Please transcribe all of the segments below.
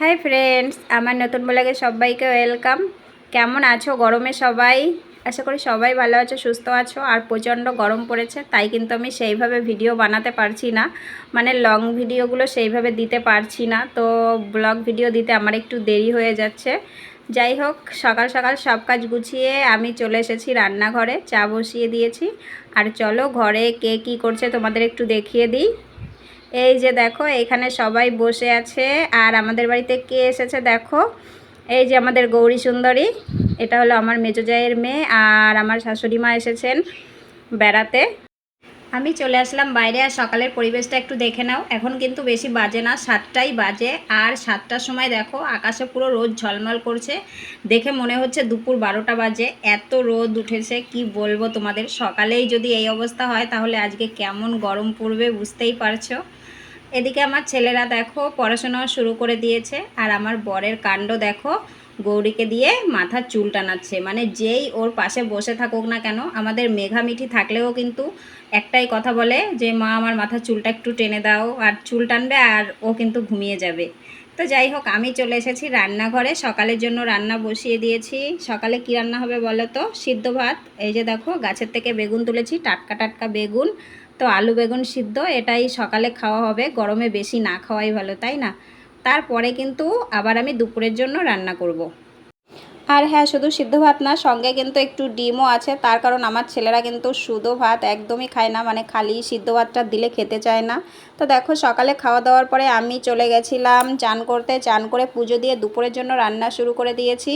Hi friends, আমার নতুন ব্লগে সবাইকে ওয়েলকাম। কেমন আছো? গরমে সবাই? আশা করি সবাই ভালো আছো, সুস্থ আছো। আর প্রচণ্ড গরম পড়েছে, তাই কিন্তু আমি সেইভাবে ভিডিও বানাতে পারছি না। মানে লং ভিডিওগুলো সেইভাবে দিতে পারছি না। তো ব্লগ ভিডিও দিতে আমার একটু দেরি হয়ে যাচ্ছে। যাই হোক, সকাল সকাল সব কাজ গুছিয়ে আমি চলে এসেছি রান্নাঘরে। চা বসিয়ে দিয়েছি। আর চলো ঘরে কে কী করছে তোমাদের একটু দেখিয়ে দিই। এই যে দেখো, এখানে সবাই বসে আছে। আর আমাদের বাড়িতে কে এসেছে দেখো? এই যে আমাদের গৌরী সুন্দরী, এটা হলো আমার মেজো জায়ের মেয়ে আর আমার শাশুড়ি মা এসেছেন বেড়াতে। আমি চলে আসলাম বাইরে আর সকালের পরিবেশটা একটু দেখে নাও। এখন কিন্তু বেশি বাজে না, সাতটাই বাজে। আর সাতটার সময় দেখো, আকাশে পুরো রোদ ঝলমল করছে। দেখে মনে হচ্ছে দুপুর বারোটা বাজে। এত রোদ উঠেছে, কি বলব তোমাদের? সকালেই যদি এই অবস্থা হয়, তাহলে আজকে কেমন গরম পড়বে বুঝতেই পারছ। এদিকে আমার ছেলেরা দেখো পড়াশোনা শুরু করে দিয়েছে, আর আমার বরের কাণ্ড দেখো, গৌরীকে দিয়ে মাথার চুল টানাচ্ছে। মানে যেই ওর পাশে বসে থাকুক না কেন, আমাদের মেঘামিঠি থাকলেও কিন্তু একটাই কথা বলে যে, মা, আমার মাথার চুলটা একটু টেনে দাও, আর চুল টানবে, আর ও কিন্তু ঘুমিয়ে যাবে। তো যাই হোক, আমি চলে এসেছি রান্নাঘরে, সকালের জন্য রান্না বসিয়ে দিয়েছি। সকালে কি রান্না হবে বলো তো? সিদ্ধ ভাত, এই যে দেখো, গাছের থেকে বেগুন তুলেছি, টাটকা টাটকা বেগুন তো আলু বেগুন সিদ্ধ, এটাই সকালে খাওয়া হবে, গরমে বেশি না খাওয়াই ভালো, তাই না? তারপরে কিন্তু আবার আমি দুপুরের জন্য রান্না করব। আর হ্যাঁ শুধু সিদ্ধ ভাত না, সঙ্গে কিন্তু একটু ডিমও আছে, তার কারণ আমার ছেলেরা কিন্তু শুধু ভাত একদমই খায় না মানে খালি সিদ্ধ ভাতটা দিলে খেতে চায় না। তো দেখো, সকালে খাওয়া দাওয়ার পরে আমি চলে গেছিলাম চান করতে, চান করে পুজো দিয়ে দুপুরের জন্য রান্না শুরু করে দিয়েছি।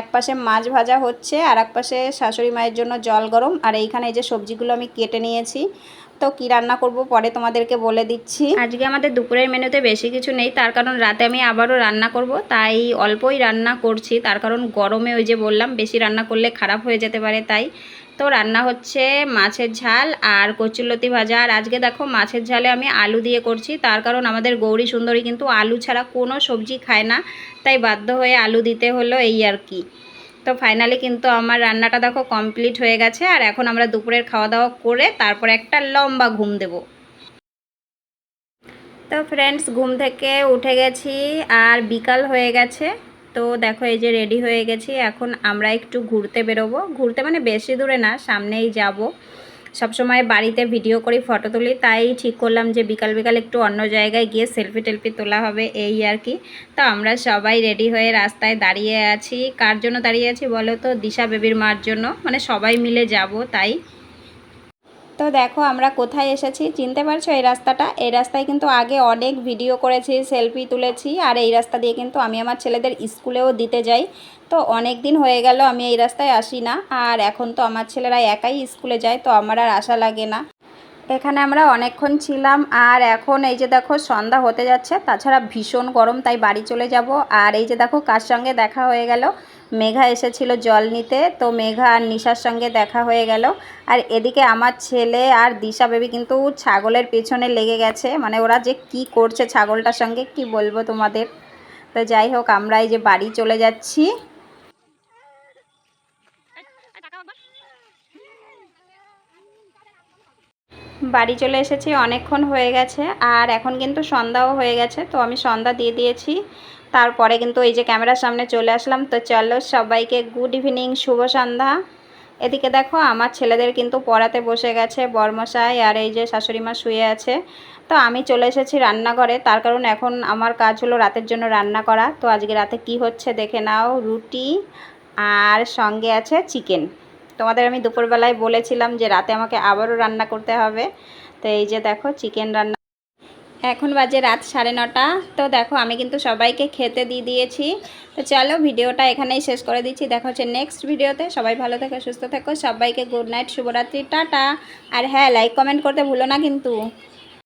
এক পাশে মাছ ভাজা হচ্ছে আর এক পাশে শাশুড়ি মায়ের জন্য জল গরম, আর এইখানে এই যে সবজিগুলো আমি কেটে নিয়েছি। তো কি রান্না করব পরে তোমাদেরকে বলে দিচ্ছি। আজকে আমাদের দুপুরের মেনুতে বেশি কিছু নেই, তার কারণ রাতে আমি আবারও রান্না করব, তাই অল্পই রান্না করছি, তার কারণ গরমে ওই যে বললাম, বেশি রান্না করলে খারাপ হয়ে যেতে পারে তাই। তো রান্না হচ্ছে মাছের ঝাল আর কচুলতি ভাজা, আর আজকে দেখো মাছের ঝালে আমি আলু দিয়ে করছি, তার কারণ আমাদের গৌরী সুন্দরী কিন্তু আলু ছাড়া কোনো সবজি খায় না, তাই বাধ্য হয়ে আলু দিতে হলো এই আর কি। তো ফাইনালি কিন্তু আমার রান্নাটা দেখো কমপ্লিট হয়ে গেছে, আর এখন আমরা দুপুরের খাওয়া দাওয়া করে তারপর একটা লম্বা ঘুম দেব। তো ফ্রেন্ডস ঘুম থেকে উঠে গেছি, আর বিকাল হয়ে গেছে। তো দেখো এই যে রেডি হয়ে গেছি, এখন আমরা একটু ঘুরতে বেরোবো। ঘুরতে মানে বেশি দূরে না, সামনেই যাব। সবসময় বাড়িতে ভিডিও করি ফটো তুলি। তাই ঠিক করলাম যে বিকাল বিকাল একটু অন্য জায়গায় গিয়ে সেলফি টেলফি তোলা হবে, এই আর কি। তো আমরা সবাই রেডি হয়ে রাস্তায় দাঁড়িয়ে আছি। কার জন্য দাঁড়িয়ে আছি বলো তো? দিশা বেবির মার জন্য। মানে সবাই মিলে যাব, তাই তো দেখো, আমরা কোথায় এসেছি? চিনতে পারছ? এই রাস্তাটা। এই রাস্তায় কিন্তু আগে অনেক ভিডিও করেছি, সেলফি তুলেছি, আর এই রাস্তা দিয়ে কিন্তু আমি আমার ছেলেদের স্কুলেও দিতে যাই। তো অনেক দিন হয়ে গেল, আমি এই রাস্তায় আসি না। আর এখন তো আমার ছেলেরা একাই স্কুলে যায়, তো আমার আর আশা লাগে না। এখানে আমরা অনেকক্ষণ ছিলাম, আর এখন এই যে দেখো, সন্ধ্যা হতে যাচ্ছে। তাছাড়া ভীষণ গরম, তাই বাড়ি চলে যাব। আর এই যে দেখো, কার সঙ্গে দেখা হয়ে গেল? মেঘা এসেছিল জল নিতে, তো মেঘা আর নিশার সঙ্গে দেখা হয়ে গেল। আর এদিকে আমার ছেলে আর দিশা বেবি কিন্তু ছাগলের পেছনে লেগে গেছে। মানে ওরা যে কি করছে ছাগলটার সঙ্গে কি বলব তোমাদের? তো যাই হোক আমরা এই যে বাড়ি চলে যাচ্ছি। বাড়ি চলে এসেছি, অনেকক্ষণ হয়ে গেছে আর এখন কিন্তু সন্ধ্যাও হয়ে গেছে, তো আমি সন্ধ্যা দিয়ে দিয়েছি। তারপরে কিন্তু এই যে ক্যামেরার সামনে চলে আসলাম, তো চলো সবাইকে গুড ইভিনিং শুভ সন্ধ্যা। এদিকে দেখো আমার ছেলেদের কিন্তু পড়াতে বসে গেছে বর্মশাই আর এই যে শাশুড়ি মা শুয়ে আছে। তো আমি চলে এসেছি রান্নাঘরে, তার কারণ এখন আমার কাজ হলো রাতের জন্য রান্না করা। তো আজকে রাতে কি হচ্ছে দেখে নাও, রুটি আর সঙ্গে আছে চিকেন তোমাদের আমি দুপুরবেলায় বলেছিলাম যে রাতে আমাকে আবারও রান্না করতে হবে। তো এই যে দেখো চিকেন রান্না। এখন বাজে রাত সাড়ে নটা। তো দেখো, আমি কিন্তু সবাইকে খেতে দিয়ে দিয়েছি। তো চলো, ভিডিওটা এখানেই শেষ করে দিচ্ছি। দেখো হচ্ছে নেক্সট ভিডিওতে। সবাই ভালো থেকো, সুস্থ থেকো। সবাইকে গুড নাইট শুভরাত্রি, টাটা। আর হ্যাঁ লাইক কমেন্ট করতে ভুলো না কিন্তু।